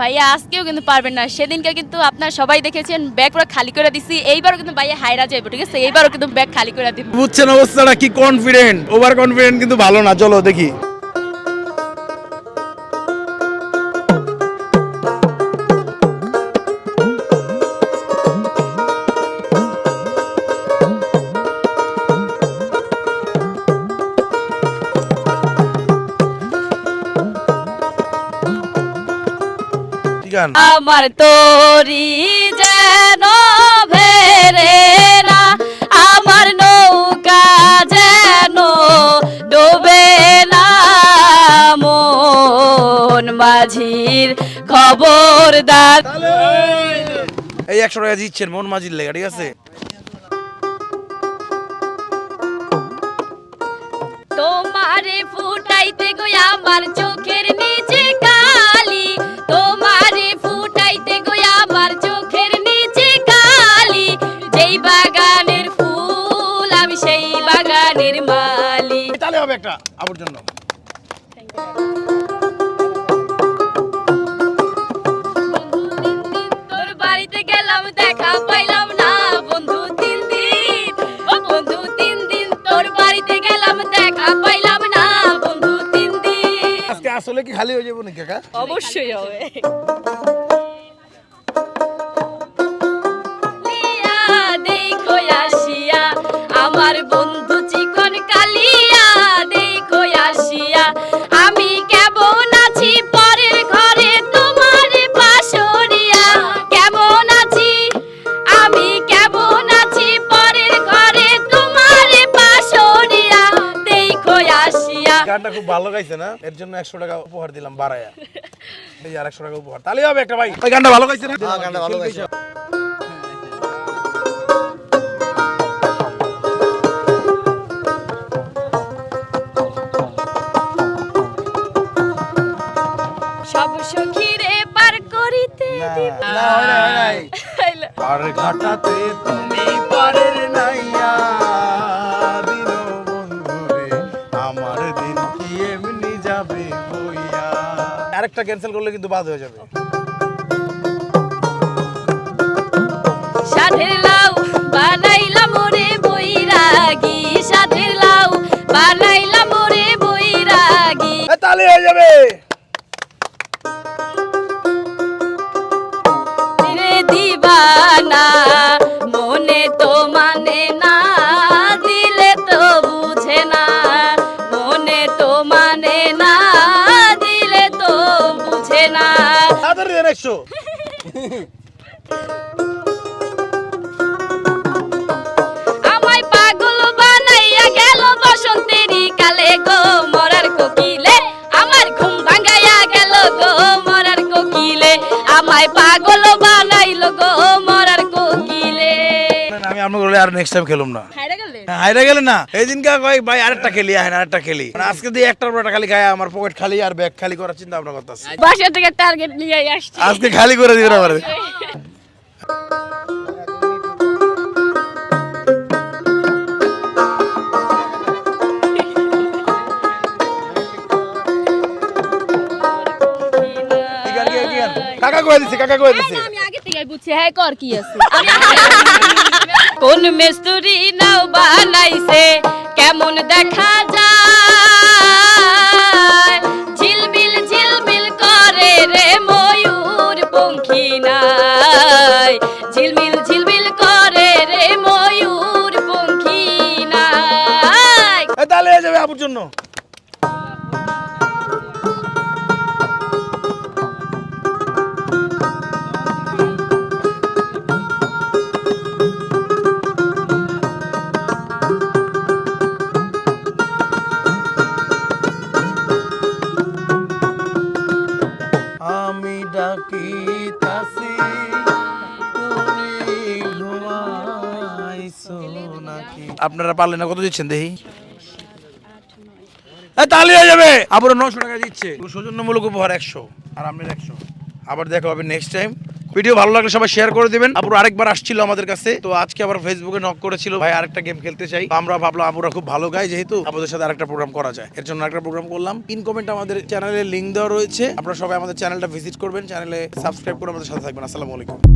ভাইয়া, আজকেও কিন্তু পারবেন না। সেদিনকে কিন্তু আপনার সবাই দেখেছেন, ব্যাগ পুরো খালি করে দিছি। এইবারও কিন্তু ভাইয়া হাইরা যাইব ঠিক আছে? এইবারও কিন্তু ব্যাগ খালি করে দিব। বুঝছেন অবস্থাটা কি কনফিডেন্ট ওভার কনফিডেন্ট কিন্তু ভালো না। চলো দেখি। গান। আমার তোরি যেন ভেরে না আমার নৌকা যেন ডোবে না। মন মাঝির খবরদার। এই একশো টাকা দিচ্ছেন মন মাঝির লেগা ঠিক আছে? তোমারে ফুটাইতে গো আমার চোখের আমি সেই বাগানের মালি তাহলে হবে একটা আবার জন্য তোর বাড়িতে গেলাম দেখা পাইলাম না। বন্ধু তিন দিন বন্ধু তিন দিন তোর বাড়িতে গেলাম দেখা পাইলাম না। বন্ধু তিন দিন। আজকে আসলে কি খালি হয়ে যাব নাকি কাকা অবশ্যই হবে। আসিয়া গানটা খুব ভালো গাইছে না? এর জন্য একশো টাকা উপহার দিলাম বাড়ায়া এই আর একশো টাকা উপহার। তাহলে হবে একটা ভাই। ওই গানটা ভালো গাইছে না? গানটা ভালো গাইছে। সব সখীরে পার করিতে দিব। না, হয় নাই, হয় নাই। হইল। আর ঘাটাতে তুমি পারের নাইয়া আরেকটা ক্যান্সেল করলে কিন্তু বাদ হয়ে যাবে। সাধের লাউ বানাইলাম ওরে বৈরাগী সাধের লাউ বানাইলাম ওরে বৈরাগী। এ, হয়ে যাবে। রে দিবানা একশো আমায় পাগল বানাইয়া গেল বসন্তেরই কালে গো মরার কোকিলে। আমার ঘুম ভাঙাইয়া গেল গো মরার কোকিলে। আমায় পাগল বানাইলো গো মরার কোকিলে। আমি আপনার আর নেক্সট টাইম খেলুম না। হাইরা গেলে হ্যাঁ, হাইরা গেলে না। এই দিনকে কয়েক ভাই আরেকটা খেলি হ্যাঁ আরেকটা খেলি। মানে আজকে দিয়ে একটার পর একটা খালি খায় আমার পকেট খালি আর ব্যাগ খালি করার চিন্তা ভাবনা করতেছি। বাসা থেকে টার্গেট নিয়ে আসছি। আজকে খালি করে দিবেন আমার? কাকা কয়ে দিছে কাকা কয়ে দিছে। আমি আগে থেকে বুঝছি হ্যাঁ কর কি আছে। কোন মেস্তুরি বানাইছে, কেমন দেখা যায়? ঝিলমিল ঝিলমিল করে রে ময়ূর পঙ্খী নাই। ঝিলমিল ঝিলমিল করে রে ময়ূর পঙ্খী নাই। তাহলে যাবে আপুর জন্য। আপনারা পারলেন না কত দিচ্ছেন দেহি এ, তাহলে হয়ে নশো টাকা দিচ্ছে। সৌজন্যমূলক উপহার একশো আর আপনার একশো। আবার দেখা হবে নেক্সট টাইম ভিডিও ভালো লাগলে সবাই শেয়ার করে দেবেন। আপুর আরেকবার আসছিল আমাদের কাছে, তো আজকে আবার ফেসবুকে নক করেছিল। ভাই, আরেকটা গেম খেলতে চাই। আমরা ভাবলাম আপুরা খুব ভালো গায়, যেহেতু আমাদের সাথে আরেকটা প্রোগ্রাম করা যায়। এর জন্য একটা প্রোগ্রাম করলাম। পিন কমেন্ট আমাদের চ্যানেলের লিঙ্ক দেওয়া রয়েছে। আপনারা সবাই আমাদের চ্যানেলটা ভিজিট করবেন। চ্যানেলে সাবস্ক্রাইব করে আমাদের সাথে থাকবেন। আসসালামু আলাইকুম।